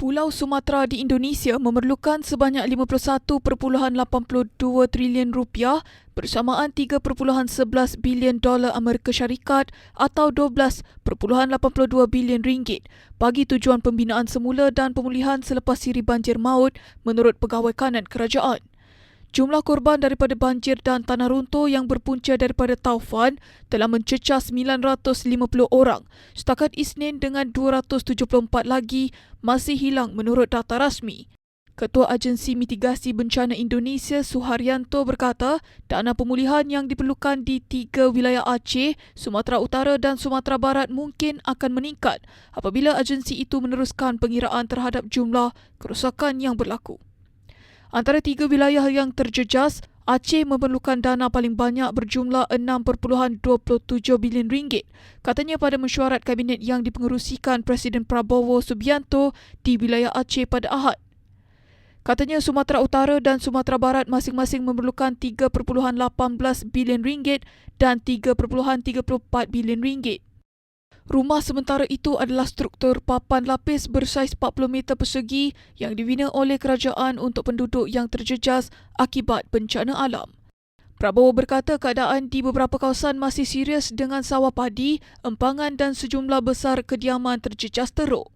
Pulau Sumatera di Indonesia memerlukan sebanyak 51.82 trilion rupiah bersamaan 3.11 bilion dolar Amerika Syarikat atau 12.82 bilion ringgit bagi tujuan pembinaan semula dan pemulihan selepas siri banjir maut menurut Pegawai Kanan Kerajaan. Jumlah korban daripada banjir dan tanah runtuh yang berpunca daripada taufan telah mencecah 950 orang setakat Isnin dengan 274 lagi masih hilang menurut data rasmi. Ketua Agensi Mitigasi Bencana Indonesia Suharyanto berkata dana pemulihan yang diperlukan di tiga wilayah Aceh, Sumatera Utara dan Sumatera Barat mungkin akan meningkat apabila agensi itu meneruskan pengiraan terhadap jumlah kerosakan yang berlaku. Antara tiga wilayah yang terjejas, Aceh memerlukan dana paling banyak berjumlah 6.27 bilion ringgit. Katanya pada mesyuarat kabinet yang dipengerusikan Presiden Prabowo Subianto di wilayah Aceh pada Ahad. Katanya Sumatera Utara dan Sumatera Barat masing-masing memerlukan 3.18 bilion ringgit dan 3.34 bilion ringgit. Rumah sementara itu adalah struktur papan lapis bersaiz 40 meter persegi yang dibina oleh kerajaan untuk penduduk yang terjejas akibat bencana alam. Prabowo berkata keadaan di beberapa kawasan masih serius dengan sawah padi, empangan dan sejumlah besar kediaman terjejas teruk.